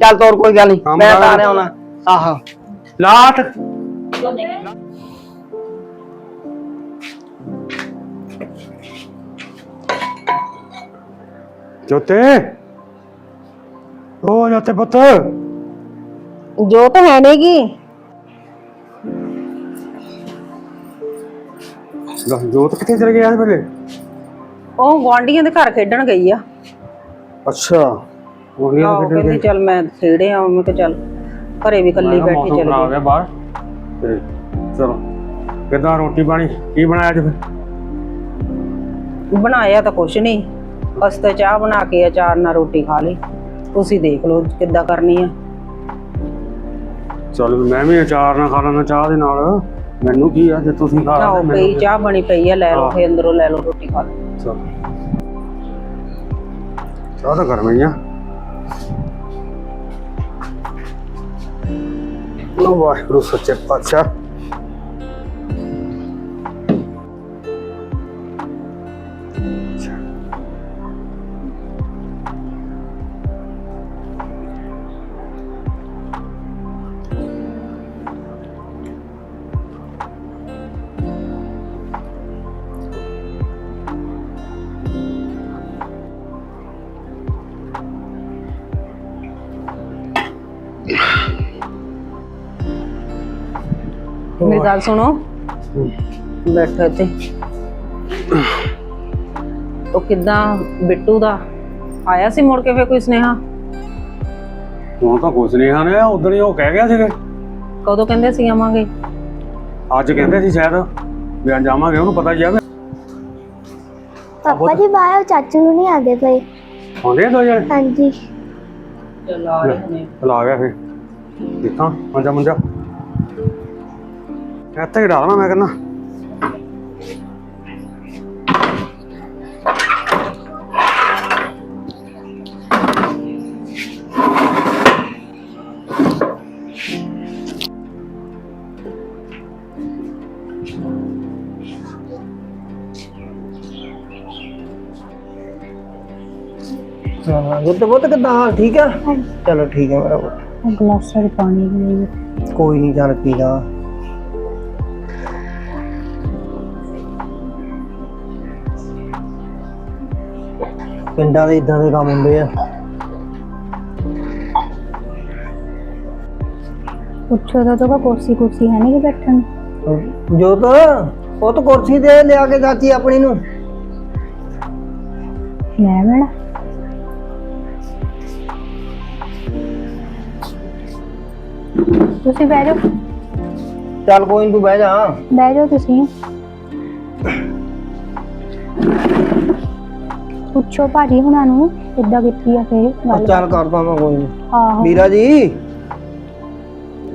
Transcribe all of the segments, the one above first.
ਚੱਲ ਤੋਰ ਕੋਈ ਗੱਲ ਨਹੀਂ ਹਾਂ, ਮੈਂ ਬਣਾ ਤਾਂ ਆ ਲੈ। ਰਿਹਾ ਹੁਣ। ਆਹੋ। ਲਾਟ। ਜੋਤੇ। ਉਹ ਜੋਤੇ ਪੁੱਤ। ਜੋ ਤਾਂ ਹੈ ਨਹੀਂਗੀ। ਦੱਸ, ਜੋਤ ਕਿੱਥੇ ਚਲ ਗਿਆ ਇਸ ਵੇਲੇ ਉਹ ਗੁਆਂਢੀਆਂ ਦੇ ਘਰ ਖੇਡਣ ਗਈ ਆ। ਅੱਛਾ। ਉਹ ਨਹੀਂ ਆਹੋ ਕਹਿੰਦੀ ਚੱਲ ਮੈਂ ਖੇੜੇ ਆ ਮੈਂ ਕਿਹਾ ਚੱਲ ਘਰੇ ਵੀ ਇਕੱਲੀ ਬੈਠੀ ਮੌਸਮ ਚੱਲ ਖਰਾਬ ਗਈ ਹੈ ਬਾਹਰ। ਤੇ ਚਲੋ ਕਿੱਦਾਂ ਰੋਟੀ ਪਾਣੀ? ਕੀ ਬਣਾਇਆ ਅੱਜ ਫਿਰ? ਬਣਾਇਆ ਤਾਂ ਕੁਛ ਨਹੀਂ। ਬਸ ਤੇ ਚਾਹ ਬਣਾ ਕੇ ਅਚਾਰ ਨਾਲ ਰੋਟੀ ਖਾ ਲਈ। ਤੁਸੀਂ ਦੇਖ ਲਓ ਕਿੱਦਾਂ ਕਰਨੀ ਆ। ਚਲ ਮੈਂ ਵੀ ਅਚਾਰ ਨਾਲ ਖਾ ਲੈਣਾ ਚਾਹ ਦੇ ਨਾਲ। ਮੈਨੂੰ ਕੀ ਆ ਜੇ ਤੁਸੀਂ ਖਾ ਆਹੋ ਲੈਂਦੇ ਪਈ ਚਾਹ ਬਣੀ ਪਈ ਆ ਲੈ ਲਓ। ਫੇਰ ਅੰਦਰੋਂ ਲੈ ਲਓ ਰੋਟੀ ਖਾ ਲਓ। ਚਲ। ਚਾਹ ਤਾਂ ਕਰ ਮਈਆ ਲੋ ਵਾਹਿਗੁਰੂ ਸੱਚੇ ਪਾਤਸ਼ਾਹ ਮੇਰੀ ਗੱਲ ਸੁਣੋ। ਬੈਠੋ ਇੱਥੇ। ਉਹ ਕਿੱਦਾਂ ਬਿੱਟੂ ਦਾ? ਆਇਆ ਸੀ ਮੁੜ ਕੇ ਫੇਰ ਕੋਈ ਸੁਨੇਹਾ? ਹੁਣ ਤਾਂ ਕੁਛ ਨਹੀਂ ਹਨ ਉਦੋਂ ਹੀ ਉਹ ਕਹਿ ਗਿਆ ਸੀਗੇ। ਕਦੋਂ ਕਹਿੰਦੇ ਸੀ ਆਵਾਂਗੇ? ਅੱਜ ਕਹਿੰਦੇ ਸੀ ਸ਼ਾਇਦ ਵੀ ਅੱਜ ਜਾਵਾਂਗੇ ਉਹਨੂੰ ਪਤਾ ਹੀ ਆ ਵੀ ਪਾਪਾ ਜੀ ਬਾਹਰ ਚਾਚੂ ਨੂੰ ਨਹੀਂ ਆਉਂਦੇ ਪਏ। ਆਉਂਦੇ ਆ ਦੋ ਜਣੇ? ਹਾਂਜੀ। ਚੱਲ ਆ ਰਹੇ ਨੇ ਚਲ ਆ ਗਿਆ ਫੇ ਦੇਖਾਂ ਮੰਜਾ ਮੰਜਾ। ਇੱਥੇ ਹੀ ਡਾਲਣਾ ਮੈਂ ਕਹਿੰਦਾ। ਹਾਂ ਗੁੱਤ ਬੁੱਤ ਕਿੱਦਾਂ ਹਾਲ? ਠੀਕ ਆ? ਚਲੋ ਠੀਕ ਹੈ ਮੇਰਾ ਪੁੱਤ ਗਲਾਸਾਂ ਵਿੱਚ ਪਾਣੀ ਵੀ ਕੋਈ ਨਹੀਂ ਚੱਲ ਪੀ ਲਾ। ਪਿੰਡਾਂ ਦੇ ਇਦਾਂ ਦੇ ਕੰਮ ਹੁੰਦੇ ਆ। ਪੁੱਛੋ ਤਾਂ ਤਾਂ ਕੁਰਸੀ ਕੁਰਸੀ ਹੈ ਨਹੀਂ ਕਿ ਬੈਠਣ ਨੂੰ? ਜੋਤ ਉਹ ਤਾਂ ਕੁਰਸੀ ਦੇ ਲਿਆ ਕੇ ਚਾਚੀ ਆਪਣੀ ਨੂੰ। ਮੈਂ ਬਣਾ ਤੁਸੀਂ ਬਹਿ ਜਾਓ। ਚੱਲ ਕੋਈ ਨੀ ਤੂੰ ਬਹਿ ਜਾ। ਬਹਿ ਜਾਓ ਤੁਸੀਂ। ਪੁੱਛੋ ਭਾਜੀ ਹੁਣਾਂ ਨੂੰ ਕਿੱਦਾਂ ਕੀਤੀ ਆ ਫੇਰ ਗੱਲ? ਚੱਲ ਕਰਦਾ ਮੈਂ ਕੋਈ ਨੀ। ਆਹੋ। ਵੀਰਾ ਜੀ?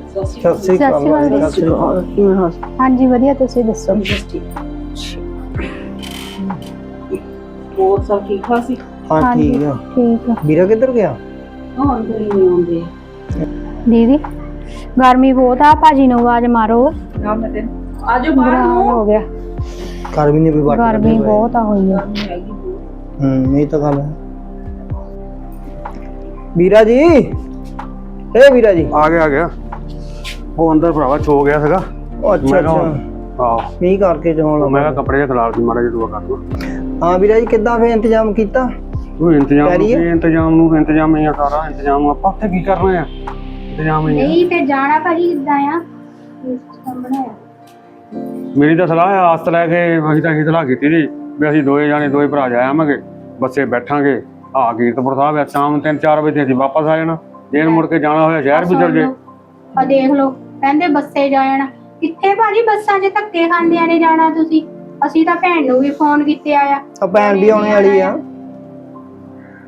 ਸਤਿ ਸ੍ਰੀ ਸਤਿ ਸ਼੍ਰੀ ਅਕਾਲ। ਅਕਾਲ। ਜੀ। ਸਤਿ ਸ੍ਰੀ ਅਕਾਲ। ਕਿਵੇਂ ਹਾਲ ਹਾਂਜੀ ਵਧੀਆ ਤੁਸੀਂ ਦੱਸੋ? ਹੋਰ ਸਭ ਠੀਕ ਠਾਕ ਸੀ? ਹਾਂ ਹਾਂਜੀ। ਠੀਕ ਆ। ਠੀਕ ਆ। ਵੀਰਾ ਕਿੱਧਰ ਗਿਆ? ਹਾਂ ਅੰਦਰ ਹੀ ਨਹੀਂ ਆਉਂਦੇ। ਦੀਦੀ ਗਰਮੀ ਬਹੁਤ ਆ ਭਾਜੀ ਨੂੰ ਆਵਾਜ਼ ਮਾਰੋ। ਨਾ ਮੈਂ ਤੇ ਆਜੋ ਬੁਰਾ ਬਾਹਰ ਹਾਲ ਨੂੰ। ਹੋ ਗਿਆ। ਗਰਮੀ ਨੇ ਵੀ ਵੱਟ ਗਰਮੀ ਬਹੁਤ ਆ ਹੋਈ ਆ। ਹੈਗੀ। ਹੂੰ ਇਹ ਤਾਂ ਗੱਲ ਹੈ। ਵੀਰਾ ਜੀ। ਏ ਵੀਰਾ ਜੀ। ਆ ਗਿਆ ਆ ਗਿਆ। ਉਹ ਅੰਦਰ ਭਰਾਵਾ ਛੋ ਗਿਆ ਸੀਗਾ। ਉਹ ਅੱਛਾ। ਮੈਂ ਅੱਛਾ ਆਹ। ਮੀਂਹ ਕਰਕੇ ਜਾਉਣ ਮੈਂ ਕਿਹਾ ਲੱਗਾ। ਕੱਪੜੇ ਜਿਹਾ ਖਲਾਰ ਦੀ ਮਾੜਾ ਜਿਹਾ ਦੁਆ ਕਰ ਦੋ ਹਾਂ ਵੀਰਾ ਜੀ ਕਿੱਦਾਂ ਫੇ ਇੰਤਜ਼ਾਮ ਕੀਤਾ? ਉਹ ਇੰਤਜ਼ਾਮ? ਕੀ ਇੰਤਜ਼ਾਮ ਨੂੰ ਇੰਤਜ਼ਾਮ ਹੀ ਆ ਸਾਰਾ ਇੰਤਜ਼ਾਮ ਆਪਾਂ ਉੱਥੇ ਕੀ ਕਰਨਾ ਆ? ਇੰਤਜ਼ਾਮ ਹੀ ਆ। ਨਹੀਂ ਤੇ ਜਾਣਾ ਭਾਜੀ ਕਿੱਦਾਂ ਆ। ਬਣਾਇਆ ਮੇਰੀ ਤਾਂ ਸਲਾਹ ਹੈ ਆਸਤ ਲੈ ਕੇ ਅਸੀਂ ਤਾਂ ਇਹ ਸਲਾਹ ਕੀਤੀ ਸੀ। ਵੀ ਅਸੀਂ ਦੋਏ ਜਾਣੇ ਦੋਏ ਭਰਾ ਜਾ ਆਵਾਂਗੇ ਬੱਸੇ ਬੈਠਾਂਗੇ। ਆ ਕੀਰਤਪੁਰ ਸਾਹਿਬ ਆ ਸ਼ਾਮ ਨੂੰ 3-4 ਵਜੇ ਅਸੀਂ ਵਾਪਸ ਆ ਜਾਣਾ। ਜੇਨ ਮੁੜ ਕੇ ਜਾਣਾ ਹੋਇਆ ਸ਼ਹਿਰ ਵੀ ਚਲ ਜੇ। ਆ ਦੇਖ ਲਓ ਕਹਿੰਦੇ ਬੱਸੇ ਜਾਣਾ। ਕਿੱਥੇ ਭਾਜੀ ਬੱਸਾਂ 'ਚ ਧੱਕੇ ਖਾਂਦਿਆਂ ਨੇ ਜਾਣਾ ਤੁਸੀਂ? ਅਸੀਂ ਤਾਂ ਭੈਣ ਨੂੰ ਵੀ ਫੋਨ ਕੀਤੇ ਆਇਆ। ਆ ਭੈਣ ਵੀ ਆਉਣੇ ਵਾਲੀ ਆ।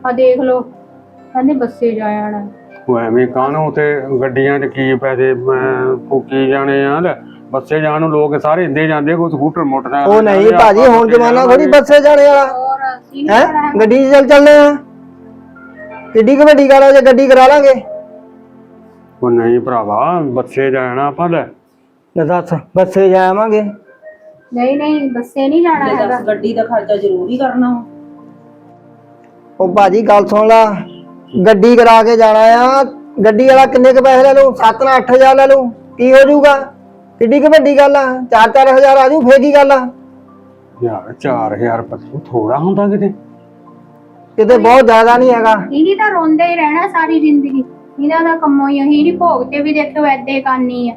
ਆ ਦੇਖ ਲਓ ਕਹਿੰਦੇ ਬੱਸੇ ਜਾਣਾ ਉਹ ਐਵੇਂ ਕਾਹਨੂੰ ਤੇ ਗੱਡੀਆਂ 'ਚ ਕੀ ਪੈਸੇ ਮੈਂ ਫੂਕੀ ਜਾਣੇ ਆ ਲੈ। ਬੱਸੇ ਜਾਣ ਨੂੰ ਲੋਕ ਸਾਰੇ ਇੰਦੇ ਜਾਂਦੇ ਕੋਈ ਸਕੂਟਰ ਮੋਟਰਸਾਈਕਲ ਉਹ ਨਹੀਂ ਭਾਜੀ ਹੁਣ ਜਮਾਨਾ ਥੋੜੀ। ਬੱਸੇ ਜਾਣੇ ਵਾਲਾ। ਹੋਰ ਨੀ ਹੈ। ਗੱਡੀ 'ਚ ਚੱਲ ਚੱਲਨੇ ਆ ਕਿੱਡੀ ਕੁ ਵੱਡੀ ਗੱਲ ਆ ਜੇ ਗੱਡੀ ਕਰਾ ਲਾਂਗੇ। ਉਹ ਨਹੀਂ ਭਰਾਵਾ ਬੱਸੇ ਜਾਣਾ ਆਪਾਂ ਲੈ। ਲੈ ਦੱਸ ਬੱਸੇ ਜਾਵਾਂਗੇ। ਨਹੀਂ ਨਹੀਂ ਬੱਸੇ ਨਹੀਂ ਜਾਣਾ ਹੈਗਾ। ਗੱਡੀ ਦਾ ਖਰਚਾ ਜ਼ਰੂਰੀ ਕਰਨਾ। ਵਾ। ਉਹ ਭਾਜੀ ਗੱਲ ਸੁਣ ਲਾ। ਗੱਡੀ ਕਰਾ ਕੇ ਜਾਣਾ ਆ। ਗੱਡੀ ਵਾਲਾ ਕਿੰਨੇ ਕੁ ਪੈਸੇ ਲੈ ਲੂ 7 ਨਾਲ 8000 ਲੈ ਲੂ ਕੀ ਹੋ ਜਾਊਗਾ? ਕਿੱਡੀ ਕੁ ਵੱਡੀ ਗੱਲ ਆ 4-4000 ਆ ਜੂ ਫੇਰ ਕੀ ਗੱਲ ਆ? ਯਾਰ 4000 ਰੁਪਏ ਥੋੜਾ ਹੁੰਦਾ ਕਿਤੇ। ਕਿਤੇ ਬਹੁਤ ਜ਼ਿਆਦਾ ਨਹੀਂ ਹੈਗਾ। ਇਹਦੀ ਤਾਂ ਰੋਂਦੇ ਹੀ ਰਹਿਣਾ ਸਾਰੀ ਜ਼ਿੰਦਗੀ। ਇਹਦਾ ਤਾਂ ਕੰਮੋ ਹੀ ਹੀ ਨਹੀਂ ਭੋਗ ਤੇ ਵੀ ਦੇਖੋ ਐਦੇ ਕਰਨੀ ਆ।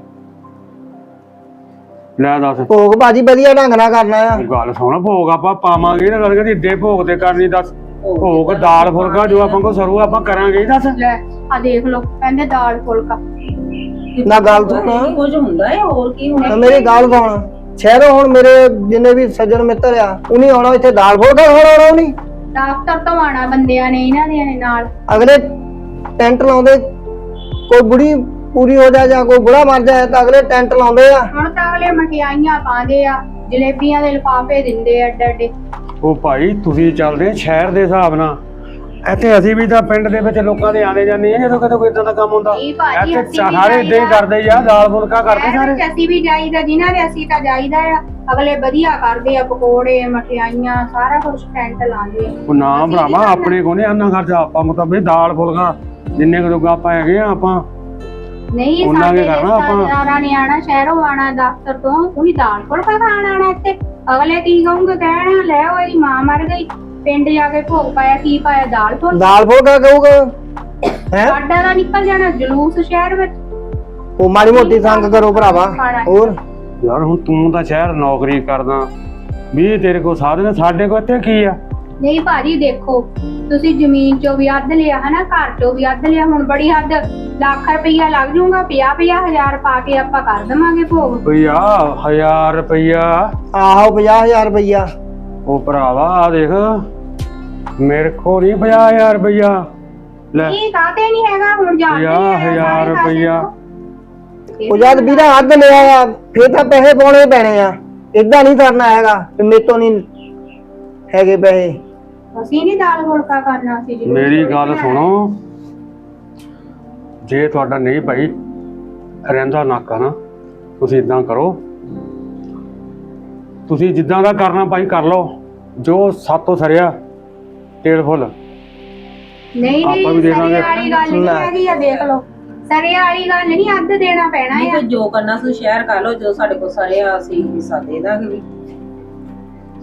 ਲੈ ਦੱਸ। ਭੋਗ ਭਾਜੀ ਵਧੀਆ ਢੰਗ ਨਾਲ ਕਰਨਾ ਆ। ਗੱਲ ਸੁਣ ਭੋਗ ਆਪਾਂ ਪਾਵਾਂਗੇ ਇਹ ਨਾ ਗੱਲ ਕਰੀ ਏਡੇ ਭੋਗ ਤੇ ਕਰਨੀ ਦੱਸ। ਭੋਗ ਦਾਲ ਫੁਲਕਾ ਜੋ ਆਪਾਂ ਕੋ ਸਰੂ ਆਪਾਂ ਕਰਾਂਗੇ ਹੀ ਦੱਸ। ਲੈ ਆ ਦੇਖ ਲਓ ਕਹਿੰਦੇ ਦਾਲ ਫੁਲਕਾ। ਨਾ ਗੱਲ ਸੁਣ ਕੁਝ ਹੁੰਦਾ ਹੈ ਹੋਰ ਕੀ ਨਾ ਮੇਰੀ ਗੱਲ ਸੁਣ। ਸ਼ਹਿਰੋਂ ਹੁਣ ਮੇਰੇ ਜਿੰਨੇ ਵੀ ਸੱਜਣ ਮਿੱਤਰ ਆ ਉਹਨੀ ਆਉਣਾ ਇੱਥੇ ਦਾਲ ਫੁਲਕਾ ਖਾਣ ਆਉਣਾ ਉਹਨੀ। ਦਫ਼ਤਰ ਤੋਂ ਆਣਾ ਬੰਦਿਆਂ ਨੇ ਇਹਨਾਂ ਦੇ ਨਾਲ। ਅਗਲੇ ਟੈਂਟ ਲਾਉਂਦੇ ਕੋਈ ਬੁੜੀ ਪੂਰੀ ਹੋ ਜਾ ਜਾਂ ਕੋਈ ਬੁੜਾ ਮਰ ਜਾਏ ਤਾਂ ਅਗਲੇ ਟੈਂਟ ਲਾਉਂਦੇ ਆ। ਹੁਣ ਤਾਂ ਅਗਲੇ ਮਠਿਆਈਆਂ ਪਾਉਂਦੇ ਆ ਜਲੇਬੀਆਂ ਦੇ ਲਿਫਾਫੇ ਦਿੰਦੇ ਆ ਏਡੇ ਉਹ ਭਾਈ ਤੁਸੀਂ ਚੱਲਦੇ ਸ਼ਹਿਰ ਦੇ ਹਿਸਾਬ ਨਾਲ। ਇੱਥੇ ਅਸੀਂ ਵੀ ਤਾਂ ਪਿੰਡ ਦੇ ਵਿੱਚ ਲੋਕਾਂ ਦੇ ਆਣੇ ਜਾਂਦੇ ਆ ਜਦੋਂ ਕਦੇ ਕੋਈ ਇਦਾਂ ਦਾ ਕੰਮ ਹੁੰਦਾ। ਨਹੀਂ ਭਾਜੀ, ਇੱਥੇ ਅਸੀਂ ਵੀ ਸਾਰੇ ਇਦਾਂ ਹੀ ਜਾਈਦਾ। ਕਰਦੇ ਆ ਦਾਲ ਫੁਲਕਾ ਕਰਦੇ ਸਾਰੇ। ਅਸੀਂ ਵੀ ਜਾਈਦਾ ਜਿਨ੍ਹਾਂ ਦੇ ਅਸੀਂ ਤਾਂ ਜਾਈਦਾ ਆ ਅਗਲੇ ਵਧੀਆ ਕਰਦੇ ਆ ਪਕੌੜੇ ਮਠਿਆਈਆਂ ਸਾਰਾ ਕੁਝ ਟੈਂਟ ਲਾਉਂਦੇ ਆ। ਉਹ ਨਾ ਭਰਾਵਾ ਆਪਣੇ ਕੋਨੇ ਆਨਾ ਖਰਚਾ ਆਪਾਂ ਮਤਲਬ ਵੀ ਦਾਲ ਫੁਲਕਾ ਜਿੰਨੇ ਕੁ ਜੋਗਾ ਆਪਾਂ ਹੈਗੇ ਆ ਆਪਾਂ ਨਹੀਂ ਉਹਨਾਂ ਸਾਡੇ ਨੇ ਕਰਨਾ ਆਪਾਂ। ਰਿਸ਼ਤੇਦਾਰਾਂ ਨੇ ਆਣਾ ਸ਼ਹਿਰੋਂ ਆਣਾ ਦਫ਼ਤਰ ਤੋਂ ਉਹੀ ਦਾਲ ਫੁਲਕਾ ਖਾਣ ਆਣਾ ਇੱਥੇ। ਅਗਲੇ ਕੀ ਕਹੂੰਗੇ ਕਹਿਣਾ ਲੈ ਉਹ ਇਹਦੀ ਮਾਂ ਮਰ ਗਈ। ਪਿੰਡ ਜਾ ਕੇ ਭੋਗ ਪਾਇਆ ਕੀ ਪਾਇਆ? ਦਾਲ ਫੁਲਕਾ ਦਾਲ ਫੁਲਕਾ ਕਹੂਗਾ ਹੈ? ਸਾਡਾ ਦਾ ਨਿਕਲ ਜਾਣਾ ਜਲੂਸ ਸ਼ਹਿਰ ਵਿੱਚ। ਉਹ ਮਾੜੀ ਮੋਟੀ ਸੰਗ ਕਰੋ ਭਰਾਵਾ। ਹੋਰ? ਯਾਰ ਹੁਣ ਤੂੰ ਤਾਂ ਸ਼ਹਿਰ ਨੌਕਰੀ ਕਰਦਾ। ਵੀ ਤੇਰੇ ਕੋਲ ਸਾਧਨ ਸਾਡੇ ਕੋਲ ਇੱਥੇ ਕੀ ਆ? ਨਹੀਂ ਭਾਜੀ ਦੇਖੋ ਤੁਸੀਂ ਜ਼ਮੀਨ ਚੋਂ ਵੀ ਅੱਧ ਲਿਆ ਹਨਾ? ਘਰ ਚੋਂ ਵੀ ਅੱਧ ਲਿਆ ਹੁਣ ਬੜੀ ਹੱਦ। ਲੱਖ ਰੁਪਈਆ ਲੱਗ ਜਾਊਗਾ 50 50 ਹਜ਼ਾਰ ਪਾ ਕੇ ਆਪਾਂ ਕਰ ਦਵਾਂਗੇ ਭੋਗ। ਭਈਆ 1000 ਰੁਪਈਆ। ਆਹੋ 50000 ਰੁਪਈਆ। ਉਹ ਭਰਾਵਾ ਆ ਦੇਖ। ਮੇਰੇ ਕੋਲ ਨਹੀਂ 50000 ਰੁਪਈਆ। ਲੈ। ਨਹੀਂ ਕਾਤੇ ਨਹੀਂ ਹੈਗਾ? ਹੁਣ ਜਾਂਦੇ ਪੰਜਾਹ ਹਜ਼ਾਰ ਰੁਪਈਆ। ਉਹ ਜਦ ਵੀਰਾ ਹੱਦ ਲਿਆ ਆ ਫੇਰ ਤਾਂ ਪੈਸੇ ਪਾਉਣੇ ਪੈਣੇ ਆ। ਇਦਾਂ ਨਹੀਂ ਕਰਨਾ ਹੈਗਾ ਵੀ ਮੇਰੇ ਤੋਂ ਨਹੀਂ ਹੈਗੇ ਪੈਸੇ। ਅਸੀਂ ਨਹੀਂ ਦਾਲ ਫੁਲਕਾ ਕਰਨਾ ਸੀ ਜੀ ਮੇਰੀ ਗੱਲ ਸੁਣੋ। ਜੇ ਤੁਹਾਡਾ ਨਹੀਂ ਭਾਈ ਰਹਿੰਦਾ ਨਾਕਾ ਨਾ ਤੁਸੀਂ ਇਦਾਂ ਕਰੋ। ਤੁਸੀਂ ਜਿੱਦਾਂ ਦਾ ਕਰਨਾ ਭਾਈ ਕਰ ਲਓ। ਜੋ ਸਾਤੋਂ ਸਰਿਆ ਤੇਲ ਫੁੱਲ। ਨਹੀਂ ਆਪਾਂ ਵੀ ਨਹੀਂ ਦੇ ਸਰੇ ਦਾਂਗੇ। ਵਾਲੀ ਗੱਲ ਨਹੀਂ ਹੈਗੀ ਆ ਦੇਖ ਲਓ। ਸਰੇ ਵਾਲੀ ਗੱਲ ਨਹੀਂ ਅੱਧ ਦੇਣਾ ਪੈਣਾ ਨਹੀਂ ਆ। ਤੇ ਜੋ ਕਰਨਾ ਸੀ ਸ਼ੇਅਰ ਕਰ ਲਓ ਜੋ ਸਾਡੇ ਕੋਲ ਸਾਰੇ ਆ ਅਸੀਂ ਹਿੱਸਾ ਦੇ ਦਾਂਗੇ ਵੀ।